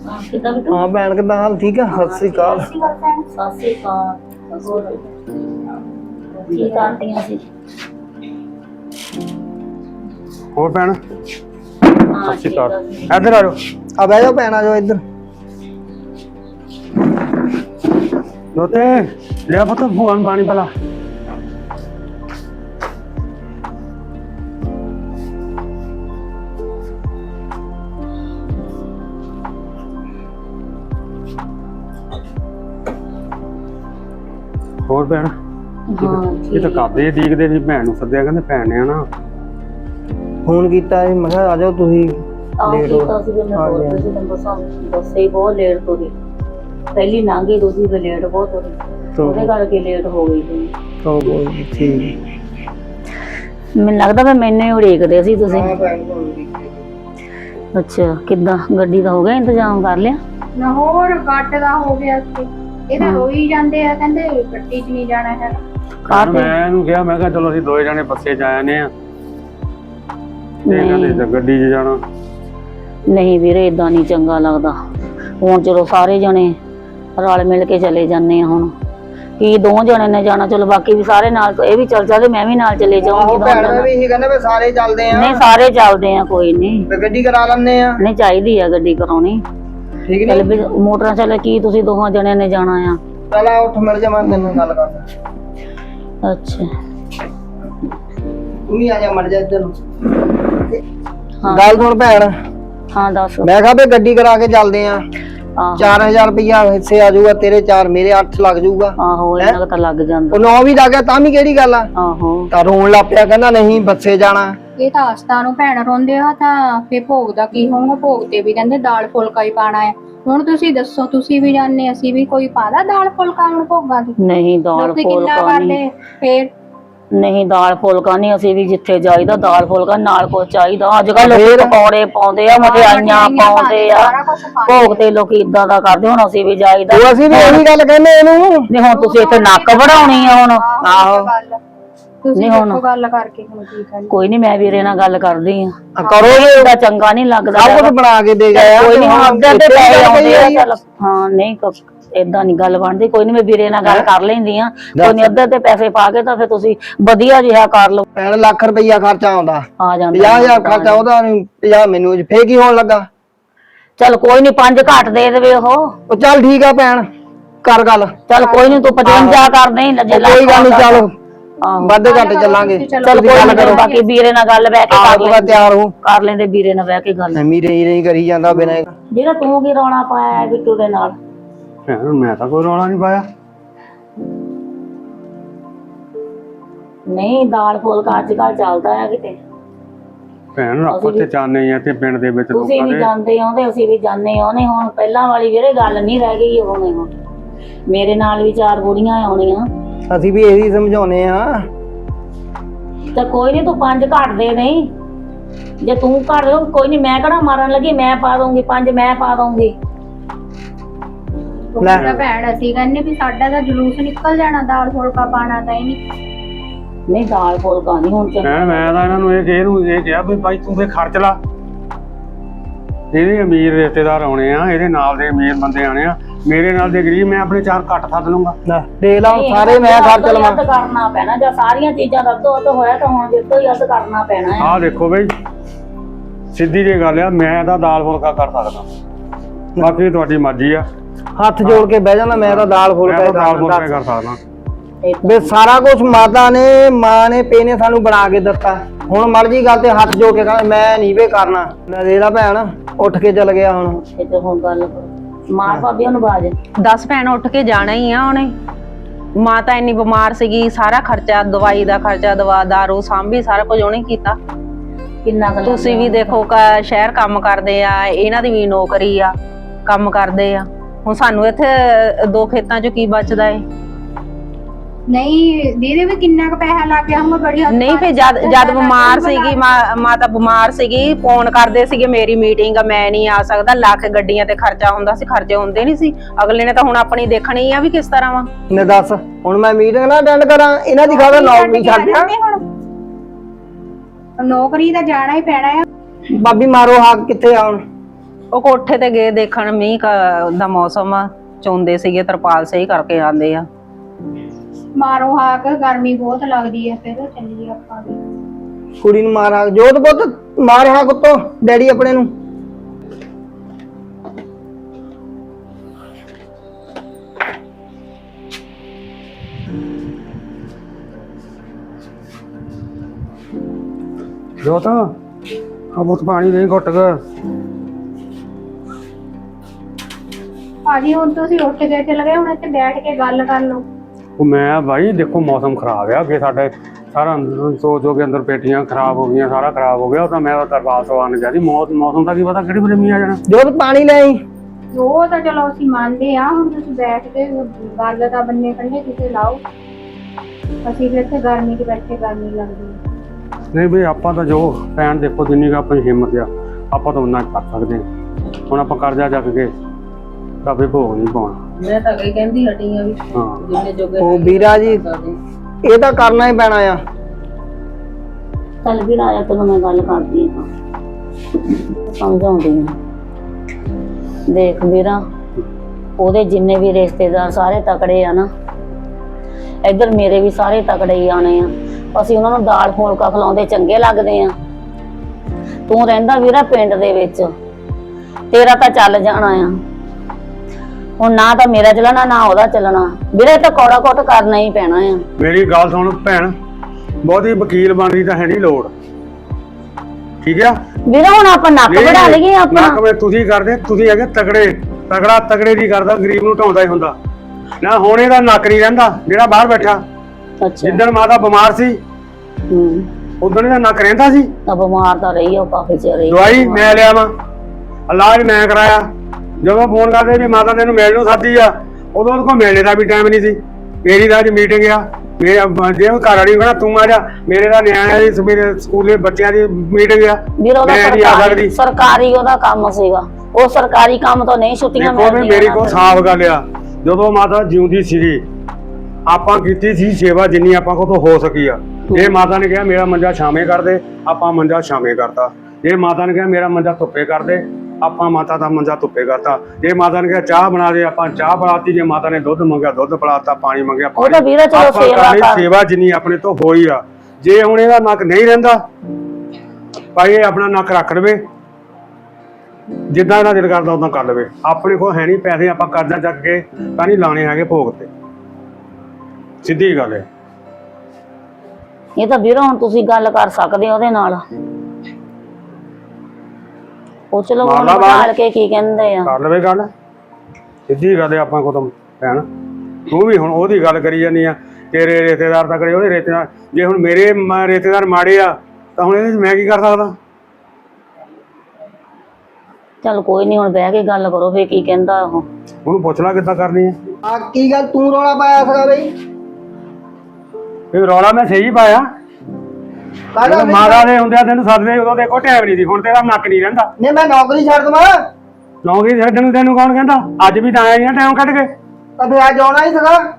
ਹਾਂ ਕਿਦਾਂ ਵੀ ਹਾਂ ਭੈਣ ਕਿਦਾਂ ਹਾਲ? ਠੀਕ ਆ? ਸਤਿ ਸ੍ਰੀ ਅਕਾਲ। ਸਾਸੇ ਕਾ ਹੋਰ? ਕੀ ਕਰਦੀਆਂ ਸੀ ਹੋਰ ਭੈਣ? ਸਤਿ ਸ਼੍ਰੀ ਅਕਾਲ। ਇੱਧਰ ਆ ਜਾਓ। ਆ ਬਹਿ ਜਾਓ ਭੈਣ ਆ ਜਾਓ ਇੱਧਰ। ਲੋਤੇ ਲਿਆ ਪੁੱਤ ਭੂਆ ਨੂੰ ਪਾਣੀ ਪਲਾ। ਹੋਰ ਭੈਣ ਹਾਂ ਇਹ ਤਾਂ ਕਰਦੇ ਸੀ ਭੈਣ ਨੂੰ ਸੱਦਿਆ ਕਹਿੰਦੇ ਭੈਣ ਨੇ ਆਣਾ ਫੋਨ ਕੀਤਾ ਸੀ ਮੈਂ ਕਿਹਾ ਆ ਜਾਓ ਤੁਸੀਂ ਆਹ ਲੇਟ ਹੋ ਕੀਤਾ ਸੀ ਮੈਂ ਹਾਂਜੀ, ਬੋਲ ਰਹੀ ਸੀ ਨੰਬਰ ਸਾਨੂੰ ਦੱਸੇ ਹੀ ਬਹੁਤ ਲੇਟ ਹੋ ਗਈ। ਪਹਿਲੀ ਨਾਂਗੀ ਦੂਜੀ ਤੇ ਲੇਟ ਬਹੁਤ ਹੋ ਗਈ। ਤੋਂ ਉਹਦੇ ਕਰਕੇ ਲੇਟ ਹੋ ਗਈ ਸੀ ਤੋਂ ਕੋਈ ਠੀਕ। ਮੈਨੂੰ ਲੱਗਦਾ ਵੀ ਮੈਨੂੰ ਹੀ ਉਡੀਕਦੇ ਸੀ ਤੁਸੀਂ। ਅੱਛਾ ਕਿੱਦਾਂ? ਗੱਡੀ ਦਾ ਹੋ ਗਿਆ ਇੰਤਜ਼ਾਮ ਕਰ ਲਿਆ? ਨਾ ਹੋਰ ਗੱਡ ਦਾ ਹੋ ਗਿਆ ਸੀ ਇਹ ਤਾਂ ਹੀ। ਜਾਂਦੇ ਆ ਕਹਿੰਦੇ ਗੱਡੀ 'ਚ ਨਹੀਂ ਜਾਣਾ ਹੈ ਕਾਹ ਮੈਂ ਇਹਨੂੰ ਕਿਹਾ ਮੈਂ ਕਿਹਾ ਚਲੋ ਅਸੀਂ ਦੋਏ ਜਾਣੇ ਬੱਸੇ ਜਾ ਆਨੇ ਆ ਇਹ ਕਹਿੰਦੇ ਤਾਂ ਗੱਡੀ 'ਚ ਜਾਣਾ। ਨਹੀਂ ਵੀਰੇ ਇਦਾਂ ਨਹੀਂ ਚੰਗਾ ਲੱਗਦਾ। ਹੁਣ ਚਲੋ ਸਾਰੇ ਜਣੇ ਰਲ ਮਿਲ ਕੇ ਚਲੇ ਜਾਂਦੇ ਆ ਹੁਣ। ਕੀ ਦੋ ਜਣੇ ਨੇ ਜਾਣਾ ਚਲੋ ਬਾਕੀ ਵੀ ਸਾਰੇ ਨਾਲ ਇਹ ਵੀ ਚੱਲ ਜਾਂਦੇ ਮੈਂ ਵੀ ਨਾਲ ਚਲੇ ਜਾਊਂਗੀ ਦੋ ਭੈਣ ਜਣੇ। ਵੀ ਇਹੀ ਕਹਿੰਦਾ ਵੀ ਸਾਰੇ ਚੱਲਦੇ ਆ। ਨਹੀਂ ਸਾਰੇ ਚੱਲਦੇ ਆ ਕੋਈ ਨਹੀਂ। ਤੇ ਗੱਡੀ ਕਰਾ ਲੈਂਦੇ ਆ। ਨਹੀਂ ਚਾਹੀਦੀ ਆ ਗੱਡੀ ਕਰਾਉਣੀ। ਠੀਕ ਚੱਲ ਨਹੀਂ ਵੀ ਮੋਟਰਾਂ ਚੱਲ ਕੀ ਤੁਸੀਂ ਦੋਹਾਂ ਜਣਿਆਂ ਨੇ ਜਾਣਾ ਆ? ਚੱਲ ਆ ਉੱਠ ਮਿਲ ਜਾ ਮੈਂ ਤੈਨੂੰ ਗੱਲ ਕਰਦਾ। ਅੱਛਾ। ਤੂੰ ਵੀ ਆ ਜਾ ਮੜ ਜਾ ਇੱਧਰ ਨੂੰ। ਗੱਲ ਸੁਣ ਭੈਣ। ਹਾਂ ਦੱਸ। ਮੈਂ ਕਿਹਾ ਵੀ ਗੱਡੀ ਕਰਾ ਕੇ ਚੱਲਦੇ ਆ। ਆਹੋ। 4000 ਰੁਪਇਆ ਹਿੱਸੇ ਆ ਜਾਊਗਾ ਤੇਰੇ 4 ਮੇਰੇ 8 ਲੱਗ ਜਾਊਗਾ। ਆਹੋ ਇਹਨਾਂ ਦਾ ਤਾਂ ਲੱਗ ਜਾਂਦਾ। ਉਹ ਨੌ ਵੀ ਲੱਗ ਗਿਆ ਤਾਂ ਵੀ ਕਿਹੜੀ ਗੱਲ ਆ? ਆਹੋ। ਤਾਂ ਰੋਣ ਲੱਗ ਪਿਆ ਕਹਿੰਦਾ ਨਹੀਂ ਬੱਸੇ ਜਾਣਾ। ਇਹ ਤਾਂ ਆਸਤਾ ਨੂੰ ਭੈਣ ਰੋਂਦੇ ਆ ਤਾਂ ਫੇ ਭੋਗ ਦਾ ਕੀ ਹੋਊਗਾ? ਭੋਗ ਤੇ ਵੀ ਕਹਿੰਦੇ ਦਾਲ ਫੁਲਕਾ ਹੀ ਪਾਣਾ ਹੈ ਹੁਣ ਤੁਸੀਂ ਦੱਸੋ ਤੁਸੀਂ ਵੀ ਜਾਣਦੇ ਅਸੀਂ ਵੀ ਕੋਈ ਪਾਦਾ ਦਾਲ ਫੁਲਕਾ ਹੁਣ ਭੋਗਾਂ ਦੀ? ਨਹੀਂ ਦਾਲ ਲੋਕੀ ਕਿੰਨਾ ਫੁਲਕਾ ਨਹੀਂ। ਕਰਦੇ ਫੇਰ ਨਹੀਂ ਦਾਲ ਫੁਲਕਾ ਨਹੀਂ ਅਸੀਂ ਵੀ ਜਿੱਥੇ ਜਾਈਦਾ ਦਾਲ ਫੁਲਕਾ ਨਾਲ ਕੁਛ ਚਾਹੀਦਾ। ਅੱਜ ਕੱਲ ਲੋਕੀ ਫੇਰ? ਪਕੌੜੇ ਪਾਉਂਦੇ ਆ ਮਠਿਆਈਆਂ ਪਾਉਂਦੇ ਆ ਕੁਝ ਭੋਗ ਤੇ ਲੋਕੀ ਇਦਾਂ ਦਾ ਕਰਦੇ ਹੁਣ ਅਸੀਂ ਵੀ ਜਾਈਦਾ। ਉਹ ਅਸੀਂ ਵੀ ਇਹੀ ਗੱਲ ਕਹਿੰਦੇ ਇਹਨੂੰ। ਨਹੀਂ ਹੁਣ ਤੁਸੀਂ ਇੱਥੇ ਨੱਕ ਵੜਾਉਣੀ ਆ ਹੁਣ। ਆਹੋ। ਤੁਸੀਂ ਹੁਣ- ਦੇਖੋ ਗੱਲ ਕਰਕੇ ਹੁਣ ਕੀ ਕਰਨਾ ਕੋਈ ਨਹੀਂ ਮੈਂ ਵੀਰੇ ਨਾਲ ਗੱਲ ਕਰਦੀ ਆ ਆ ਕਰੋ ਵੀ ਇਹਦਾ ਚੰਗਾ ਨਹੀਂ ਲੱਗਦਾ ਸਭ ਕੁਝ। ਬਣਾ ਕੇ ਦੇ ਗਿਆ ਕੋਈ ਨਹੀਂ ਹੁਣ ਤੇ ਪੈ ਆਉਂਦੇ ਆ ਚੱਲ। ਹਾਂ ਨਹੀਂ ਇਦਾਂ ਨਹੀਂ ਗੱਲ ਬਣਦੀ। ਕੋਈ ਨਹੀਂ ਮੈਂ ਵੀਰੇ ਨਾਲ ਗੱਲ ਕਰ ਲੈਂਦੀ ਆ ਕੋਈ ਨਹੀਂ ਅੱਧੇ ਤੇ ਪੈਸੇ ਪਾ ਕੇ ਤਾਂ ਫਿਰ ਤੁਸੀਂ ਵਧੀਆ ਜਿਹਾ ਕਰ ਲਓ। ਭੈਣ ਲੱਖ ਰੁਪਈਆ ਖਰਚਾ ਆਉਂਦਾ। ਆ ਜਾਂਦਾ 50000 ਖਰਚਾ ਉਹਦਾ 50 ਮੈਨੂੰ ਫੇਰ ਕੀ ਹੋਣ ਲੱਗਾ? ਚੱਲ ਕੋਈ ਨਹੀਂ ਪੰਜ ਘੱਟ ਦੇ ਦੇਵੇ ਉਹ। ਉਹ ਚੱਲ ਠੀਕ ਆ ਭੈਣ ਕਰ ਗੱਲ। ਚੱਲ ਕੋਈ ਨਹੀਂ ਤੂੰ 55 ਕਰ ਦੇ ਲੱਜੇ ਕੋਈ ਗੱਲ ਨਹੀਂ ਚੱਲ। ਵੱਧ ਘੱਟ ਚੱਲਾਂਗੇ। ਚਲੋ ਕੋਈ ਗੱਲ ਕਰੋ। ਬਾਕੀ ਵੀਰੇ ਨਾਲ ਗੱਲ ਬਹਿ ਕੇ ਕਰ ਆਪ ਲੈ ਤਿਆਰ ਹੋ। ਕਰ ਲੈਂਦੇ ਵੀਰੇ ਨਾਲ ਬਹਿ ਕੇ ਗੱਲ। ਮੀਰੇ ਨਹੀਂ ਕਰੀ ਜਾਂਦਾ ਬਿਨਾਂ ਜਿਹੜਾ ਤੂੰ ਕੀ ਰੌਣਾ ਪਾਇਆ ਹੈ ਬਿੱਟੂ ਦੇ ਨਾਲ? ਭੈਣ ਮੈਂ ਤਾਂ ਕੋਈ ਰੌਲਾ ਨਹੀਂ ਪਾਇਆ। ਨਹੀਂ ਦਾਲ ਫੁਲਕਾ ਅੱਜ ਕੱਲ ਚੱਲਦਾ ਹੈ ਕਿਤੇ। ਭੈਣ ਆਪਾਂ ਤੇ ਚਾਹਨੇ ਆ ਤੇ ਪਿੰਡ ਦੇ ਵਿੱਚ ਤੁਸੀਂ ਵੀ ਜਾਂਦੇ ਆਉਂਦੇ ਅਸੀਂ ਵੀ ਜਾਂਦੇ ਆਉਨੇ ਹੁਣ ਪਹਿਲਾਂ ਵਾਲੀ ਵੀਰੇ ਗੱਲ ਨਹੀਂ ਰਹਿ ਗਈ ਹੋਣੀ ਹੁਣ। ਮੇਰੇ ਨਾਲ ਵੀ ਚਾਰ ਬੁੜੀਆਂ ਆਉਣੀਆਂ। ਅਸੀਂ ਵੀ ਇਹੀ ਸਮਝਾਉਨੇ ਆ। ਤਾਂ ਕੋਈ ਨਹੀਂ ਤੂੰ ਪੰਜ ਘੱਟ ਦੇ ਨਹੀਂ। ਜੇ ਤੂੰ ਘੱਟ ਦੇ ਕੋਈ ਨਹੀਂ ਮੈਂ ਕਿਹੜਾ ਮਾਰਨ ਲੱਗੀ ਮੈਂ ਪਾ ਦਊਂਗੀ ਪੰਜ ਮੈਂ ਪਾ ਦਊਂਗੀ। ਮੇਰਾ ਭੈਣ ਅਸੀਂ ਕਹਿੰਦੇ ਵੀ ਸਾਡਾ ਤਾਂ ਜਲੂਸ ਨਿਕਲ ਜਾਣਾ ਦਾਲ ਫੁਲਕਾ ਪਾਣਾ ਤਾਂ ਹੀ ਨਹੀਂ ਨਹੀਂ ਦਾਲ ਫੁਲਕਾ ਨਹੀਂ ਹੁਣ ਚੰਗਾ ਭੈਣ ਮੈਂ ਤਾਂ ਇਹਨਾਂ ਨੂੰ ਇਹ ਕਿ ਇਹਨੂੰ ਇਹ ਕਿਹਾ ਵੀ ਭਾਈ ਤੂੰ ਫੇ ਖਰਚ ਲਾ। ਇਹਦੇ ਅਮੀਰ ਰਿਸ਼ਤੇਦਾਰ ਆਉਣੇ ਆ ਇਹਦੇ ਨਾਲ ਦੇ ਅਮੀਰ ਬੰਦੇ ਆਣੇ ਆ। ਮੇਰੇ ਨਾਲ ਦੇ ਗਰੀਬ ਮੈਂ ਆਪਣੇ ਚਾਰ ਘੱਟ ਥੱਦ ਲੂੰਗਾ ਲੈ ਦੇਖ ਲਾ ਸਾਰੇ ਮੈਂ ਲਵਾਂ। ਅੱਧ ਕਰਨਾ ਪੈਣਾ ਜਾਂ ਸਾਰੀਆਂ ਚੀਜ਼ਾਂ ਦਾ ਅੱਧੋ ਅੱਧ ਹੋਇਆ ਤਾਂ ਹੁਣ ਜਿੱਤੋਂ ਹੀ ਅੱਧ ਕਰਨਾ ਪੈਣਾ ਹੈ। ਆਹ ਦੇਖੋ ਬਈ ਸਿੱਧੀ ਜੀ ਗੱਲ ਆ ਮੈਂ ਤਾਂ ਦਾਲ ਫੁਲਕਾ ਕਰ ਸਕਦਾ। ਬਾਕੀ ਤੁਹਾਡੀ ਮਰਜ਼ੀ ਆ। ਹੱਥ ਜੋੜ ਕੇ ਬਹਿ ਜਾਣਾ ਮੈਂ ਤਾਂ ਦਾਲ ਮੈਂ ਫੁਲਕਾ ਤਾਂ ਹੀ ਦਾਲ ਫੁਲਕਾ ਕਰ ਹੀ ਕਰ ਸਕਦਾ। ਵੇ ਸਾਰਾ ਕੁਝ ਮਾਤਾ ਨੇ ਮਾਂ ਨੇ ਪੇ ਨੇ ਸਾਨੂੰ ਬਣਾ ਕੇ ਦਿੱਤਾ। ਹੁਣ ਮਰਜ਼ੀ ਗੱਲ ਤੇ ਹੱਥ ਜੋੜ ਕੇ ਕਹਿੰਦਾ ਮੈਂ ਨਹੀਂ ਵੇ ਕਰਨਾ। ਲੈ ਦੇ ਲਾ ਭੈਣ ਉੱਠ ਕੇ ਚੱਲ ਗਿਆ ਹੁਣ। ਇਹ ਤੇ ਹੁਣ ਗੱਲ ਕਰੋ। ਮਾਰ ਭਾਬੀ ਉਹਨੂੰ ਬਾਜ। 10 ਭੈਣ ਉੱਠ ਕੇ ਜਾਣਾ ਹੀ ਆ ਉਹਨੇ। ਮਾਂ ਤਾਂ ਇੰਨੀ ਬਿਮਾਰ ਸੀਗੀ ਸਾਰਾ ਖਰਚਾ ਦਵਾਈ ਦਾ ਖਰਚਾ ਦਵਾ ਦਾਰੂ ਸਾਂਭੀ ਸਾਰਾ ਕੁਝ ਉਹਨੇ ਕੀਤਾ। ਕਿੰਨਾ ਕੁ ਤੁਸੀਂ ਵੀ ਦੇਖੋ ਕ- ਸ਼ਹਿਰ ਕੰਮ ਕਰਦੇ ਆ ਇਹਨਾਂ ਦੀ ਵੀ ਨੌਕਰੀ ਆ ਕੰਮ ਕਰਦੇ ਆ। ਹੁਣ ਸਾਨੂੰ ਇੱਥੇ ਦੋ ਖੇਤਾਂ 'ਚ ਕੀ ਬਚਦਾ ਏ? ਨਹੀਂ ਦੀਦੀ ਵੀ ਕਿੰਨਾ ਕੁ ਪੈਸਾ ਲੱਗ ਗਿਆ ਹੋਊਗਾ ਬੜੀ ਹੱਦ ਨਹੀਂ ਫੇ ਤੱਕ। ਜਦ ਜਦ ਜ਼ਿਆਦਾ ਬਿਮਾਰ ਸੀਗੀ ਮਾਂ ਮਾਂ ਤਾਂ ਬਿਮਾਰ ਸੀਗੀ ਫੋਨ ਕਰਦੇ ਸੀਗੇ ਮੇਰੀ ਮੀਟਿੰਗ ਆ ਮੈਂ ਨਹੀਂ ਆ ਸਕਦਾ ਲੱਖ ਗੱਡੀਆਂ ਤੇ ਖਰਚਾ ਹੁੰਦਾ ਸੀ ਖਰਚੇ ਹੁੰਦੇ ਨਹੀਂ ਸੀ। ਅਗਲੇ ਨੇ ਤਾਂ ਹੁਣ ਆਪਣੀ ਦੇਖਣੀ ਆ ਵੀ ਕਿਸ ਤਰ੍ਹਾਂ ਵਾ। ਨੇ ਦੱਸ ਹੁਣ ਮੈਂ ਮੀਟਿੰਗ ਨਾ ਅਟੈਂਡ ਕਰਾਂ ਇਹਨਾਂ ਦੀ ਖਾਦਾ ਨੌਕਰੀ ਛੱਡ ਦਿਆਂ ਹੁਣ। ਨੌਕਰੀ ਤਾਂ ਜਾਣਾ ਹੀ ਪੈਣਾ ਆ। ਬਾਬੀ ਮਾਰੋ ਹਾਕ ਕਿੱਥੇ ਉਹ ਕੋਠੇ ਤੇ ਗਏ ਦੇਖਣ ਮੀਂਹ ਕ- ਦਾ ਮੌਸਮ ਆ ਚੋਂਦੇ ਸੀਗੇ ਤਰਪਾਲ ਸਹੀ ਕਰਕੇ ਆਂਦੇ ਆ। ਮਾਰੋ ਹਾਕ ਗਰਮੀ ਬਹੁਤ ਲੱਗਦੀ ਹੈ ਫਿਰ ਚੱਲੀਏ ਆਪਾਂ ਵੀ। ਕੁੜੀ ਨੂੰ ਮਾਰ ਹਾਕ ਜੋਤ ਪੁੱਤ ਮਾਰ ਹਾਕ ਉੱਤੋਂ ਡੈਡੀ ਆਪਣੇ ਨੂੰ। ਜੋ ਤਾਂ ਆ ਬਹੁਤ ਪਾਣੀ ਨਹੀਂ ਘੁੱਟ ਕੇ। ਭਾਜੀ ਹੁਣ ਤੁਸੀਂ ਉੱਠ ਕੇ ਚਲੇ ਗਏ ਹੁਣ ਇੱਥੇ ਬੈਠ ਕੇ ਗੱਲ ਕਰ ਲਓ। ਉਹ ਮੈਂ ਭਾਈ ਦੇਖੋ ਮੌਸਮ ਖਰਾਬ ਆ ਅੱਗੇ ਸਾਡੇ ਸਾਰਾ ਅੰਦਰ- ਸੋਚ ਹੋ ਕੇ ਅੰਦਰ ਪੇਟੀਆਂ ਖਰਾਬ ਹੋ ਗਈਆਂ ਸਾਰਾ ਖਰਾਬ ਹੋ ਗਿਆ ਉਹ ਤਾਂ ਮੈਂ ਤਾਂ ਤਰਪਾਲ ਸਵਾਨ ਗਿਆ ਸੀ ਮੌਤ ਮੌਸਮ ਦਾ ਕੀ ਪਤਾ ਕਿਹੜੀ ਵੇਲੇ ਮੀਂਹ ਆ ਜਾਣਾ? ਜੋਤ ਪਾਣੀ ਲੈ ਆਈ। ਉਹ ਤਾਂ ਚਲੋ ਅਸੀਂ ਮੰਨਦੇ ਆ ਹੁਣ ਤੁਸੀਂ ਬੈਠ ਕੇ ਗੱਲ ਦਾ ਬੰਨੇ ਕੰਢੇ ਤੁਸੀਂ ਲਾਓ। ਅਸੀਂ ਇੱਥੇ ਗਰਮੀ 'ਚ ਬੈਠੇ ਗਰਮੀ ਲੱਗਦੀ ਹੈ ਨਹੀਂ ਬਈ ਆਪਾਂ ਤਾਂ ਜੋ ਭੈਣ ਦੇਖੋ ਜਿੰਨੀ ਕੁ ਆਪਣੀ ਹਿੰਮਤ ਆ ਆਪਾਂ ਤਾਂ ਉਹਨਾਂ ਕਰ ਸਕਦੇ ਹਾਂ ਹੁਣ ਆਪਾਂ ਕਰਜ਼ਾ ਚੱਕ ਕੇ ਕਾਫੀ ਭੋਗ ਨਹੀਂ ਪਾਉਣਾ। ਮੈਂ ਤਾਂ ਅੱਗੇ ਕਹਿੰਦੀ ਹਟੀ ਆ ਵੀ ਹਾਂ। ਜਿੰਨੇ ਜੋਗੇ ਉਹ ਵੀਰਾ ਜੀ ਇਹ ਤਾਂ ਕਰਨਾ ਹੀ ਪੈਣਾ ਆ। ਚੱਲ ਵੀਰ ਆਇਆ ਤੈਨੂੰ ਮੈਂ ਗੱਲ ਕਰਦੀ ਹਾਂ। ਸਮਝਾਉਂਦੀ ਹਾਂ। ਦੇਖ ਵੀਰਾ ਉਹਦੇ ਜਿੰਨੇ ਵੀ ਰਿਸ਼ਤੇਦਾਰ ਸਾਰੇ ਤਕੜੇ ਆ ਨਾ ਇੱਧਰ ਮੇਰੇ ਵੀ ਸਾਰੇ ਤਕੜੇ ਹੀ ਆਣੇ ਆ। ਅਸੀਂ ਉਹਨਾਂ ਨੂੰ ਦਾਲ ਫੁਲਕਾ ਖਿਲਾਉਂਦੇ ਚੰਗੇ ਲੱਗਦੇ ਆ। ਤੂੰ ਰਹਿੰਦਾ ਵੀਰਾ ਪਿੰਡ ਦੇ ਵਿੱਚ। ਤੇਰਾ ਤਾਂ ਚੱਲ ਜਾਣਾ ਆ। ਹੁਣ ਨਾ ਤਾਂ ਮੇਰਾ ਚੱਲਣਾ ਨਾ ਉਹਦਾ ਚੱਲਣਾ। ਵੀਰੇ ਤਾਂ ਕੋੜਾ ਕੋਟ ਕਰਨਾ ਹੀ ਪੈਣਾ ਆ। ਮੇਰੀ ਗੱਲ ਸੁਣ ਭੈਣ ਬਹੁਤੀ ਵਕੀਲ ਬਣਦੀ ਤਾਂ ਹੈ ਨਹੀਂ ਲੋੜ। ਠੀਕ ਆ? ਵੀਰਾ ਹੁਣ ਆਪਾਂ ਨੱਕ ਵੜਾ ਲਈਏ ਆਪਣਾ। ਨੱਕ ਵਿੱਚ ਤੁਸੀਂ ਕਰਦੇ ਤੁਸੀਂ ਹੈਗੇ ਤਗੜੇ ਤਗੜਾ ਤਗੜੇ ਦੀ ਕਰਦਾ ਗਰੀਬ ਨੂੰ ਢਾਉਂਦਾ ਹੀ ਹੁੰਦਾ। ਨਾ ਹੁਣ ਇਹਦਾ ਨੱਕ ਨਹੀਂ ਰਹਿੰਦਾ ਜਿਹੜਾ ਬਾਹਰ ਬੈਠਾ। ਅੱਛਾ। ਜਿੱਦਣ ਮਾਤਾ ਬਿਮਾਰ ਸੀ ਹੂੰ। ਉਦੋਂ ਇਹਦਾ ਨੱਕ ਰਹਿੰਦਾ ਸੀ। ਤਾਂ ਬਿਮਾਰ ਤਾਂ ਰਹੀ ਆ ਉਹ ਕਾਫੀ ਚਿਰ ਰਹੀ। ਦਵਾਈ ਮੈਂ ਲਿਆ ਵਾਂ ਇਲਾਜ ਮੈਂ ਕਰਾਇਆ। ਜਦੋਂ ਫੋਨ ਕਰਦੇ ਵੀ ਮਾਤਾ ਤੈਨੂੰ ਮਿਲਣ ਨੂੰ ਸਾਦੀ ਆ ਉਦੋਂ ਉਹਦੇ ਕੋਲ ਮਿਲਣੇ ਦਾ ਵੀ ਟਾਈਮ ਨਹੀਂ ਸੀ। ਮੇਰੀ ਤਾਂ ਅੱਜ ਮੀਟਿੰਗ ਆ। ਮੇਰੇ ਜੇ ਉਹ ਘਰ ਵਾਲੀ ਨੂੰ ਕਹਣਾ ਤੂੰ ਆ ਜਾ ਮੇਰੇ ਦਾ ਨਿਆਣਿਆਂ ਦੀ ਮੇਰੇ ਸਕੂਲੇ ਬੱਚਿਆਂ ਦੀ ਮੀਟਿੰਗ ਆ। ਵੀਰ ਉਹਦਾ ਮੈਂ ਨਹੀਂ ਆ ਸਰਕਾਰੀ ਸਕਦੀ। ਸਰਕਾਰੀ ਉਹਦਾ ਕੰਮ ਸੀਗਾ। ਉਹ ਸਰਕਾਰੀ ਕੰਮ ਤੋਂ ਨਹੀਂ ਛੁੱਟੀਆਂ ਦੇਖੋ ਵੀ ਮੇਰੀ ਕੋਲ ਨੂੰ। ਸਾਫ਼ ਗੱਲ ਆ। ਜਦੋਂ ਮਾਤਾ ਜਿਉਂਦੀ ਸੀਗੀ ਆਪਾਂ ਕੀਤੀ ਸੀ ਸੇਵਾ ਜਿੰਨੀ ਆਪਾਂ ਕੋਲ ਤੋਂ ਹੋ ਸਕੀ ਆ। ਜੇ ਮਾਤਾ ਨੇ ਕਿਹਾ ਮੇਰਾ ਮੰਜਾ ਛਾਵੇਂ ਕਰ ਦੇ ਆਪਾਂ ਮੰਜਾ ਛਾਵੇਂ ਕਰਤਾ। ਜੇ ਮਾਤਾ ਨੇ ਕਿਹਾ ਮੇਰਾ ਮੰਜਾ ਧੁੱਪੇ ਕਰ ਦੇ। ਆਪਾਂ ਮਾਤਾ ਦਾ ਮੰਜਾ ਧੁੱਪੇ ਕਰਤਾ। ਜੇ ਮਾਤਾ ਨੇ ਕਿਹਾ ਚਾਹ ਬਣਾ ਦੇ ਆਪਾਂ ਚਾਹ ਬਣਾਤੀ। ਜੇ ਮਾਤਾ ਨੇ ਦੁੱਧ ਮੰਗਿਆ ਦੁੱਧ ਪਿਲਾਤਾ ਪਾਣੀ ਮੰਗਿਆ ਉਹ ਤਾਂ ਵੀਰੇ ਚਲੋ ਆਪਾਂ ਸੇਵਾ ਕਰਨੀ ਕਰ। ਸੇਵਾ ਜਿੰਨੀ ਆਪਣੇ ਤੋਂ ਹੋਈ ਆ। ਜੇ ਹੁਣ ਇਹਦਾ ਨੱਕ ਨਹੀਂ ਰਹਿੰਦਾ ਭਾਈ ਇਹ ਆਪਣਾ ਨੱਕ ਰੱਖ ਲਵੇ। ਜਿੱਦਾਂ ਇਹਦਾ ਦਿਲ ਕਰਦਾ ਉਦਾਂ ਕਰ ਲਵੇ। ਆਪਣੇ ਕੋਲ ਹੈ ਨਹੀਂ ਪੈਸੇ ਆਪਾਂ ਕਰਜ਼ਾ ਚੱਕ ਕੇ ਤਾਂ ਨਹੀਂ ਲਾਣੇ ਹੈਗੇ ਭੋਗ ਤੇ। ਸਿੱਧੀ ਗੱਲ ਹੈ। ਇਹ ਤਾਂ ਵੀਰੇ ਹੁਣ ਤੁਸੀਂ ਗੱਲ ਕਰ ਸਕਦੇ ਹੋ ਉਹਦੇ ਨਾਲ। ਉਹ ਚਲੋ ਮਾਰ ਲਾ ਬਾਹਰ। ਬਤਾਲ ਕੇ ਕੀ ਕਹਿੰਦੇ ਆ। ਕਰ ਲਵੇ ਗੱਲ। ਸਿੱਧੀ ਗੱਲ ਹੈ ਆਪਾਂ ਕੋਲ ਤਾਂ ਭੈਣ। ਤੂੰ ਵੀ ਹੁਣ ਉਹਦੀ ਗੱਲ ਕਰੀ ਜਾਂਦੀ ਆ ਤੇਰੇ ਰਿਸ਼ਤੇਦਾਰ ਤਾਂ ਕਰੇ ਉਹਦੇ ਰਿਸ਼ਤੇਦਾਰ। ਜੇ ਹੁਣ ਮੇਰੇ ਮ- ਰਿਸ਼ਤੇਦਾਰ ਮਾੜੇ ਆ ਤਾਂ ਹੁਣ ਇਹਦੇ 'ਚ ਮੈਂ ਕੀ ਕਰ ਸਕਦਾ? ਚਲ ਕੋਈ ਨਹੀਂ ਹੁਣ ਬਹਿ ਕੇ ਗੱਲ ਕਰੋ ਫੇਰ ਕੀ ਕਹਿੰਦਾ ਉਹ। ਉਹਨੂੰ ਪੁੱਛ ਲੈ ਕਿੱਦਾਂ ਕਰਨੀ ਹੈ ਆ ਕੀ ਗੱਲ ਤੂੰ ਰੌਲਾ ਪਾਇਆ ਸੀਗਾ ਬਈ? ਇਹ ਰੌਲਾ ਮੈਂ ਸਹੀ ਪਾਇਆ। ਕਾਹਦਾ ਜਦੋਂ ਮਾਤਾ ਦੇ ਹੁੰਦਿਆਂ ਤੈਨੂੰ ਸੱਦਦੇ ਉਦੋਂ ਦੇਖੋ ਟਾਈਮ ਨਹੀਂ ਸੀ ਹੁਣ ਤੇਰਾ ਨੱਕ ਨਹੀਂ ਰਹਿੰਦਾ। ਨੇ ਮੈਂ ਨੌਕਰੀ ਛੱਡ ਦਵਾਂ। ਨੌਕਰੀ ਛੱਡਣ ਨੂੰ ਤੈਨੂੰ ਕੌਣ ਕਹਿੰਦਾ? ਅੱਜ ਵੀ ਤਾਂ ਆਇਆ ਹੀ ਆ ਟਾਈਮ ਕੱਢ ਕੇ। ਤਾਂ ਫਿਰ ਅੱਜ ਆਉਣਾ ਹੀ ਸੀਗਾ।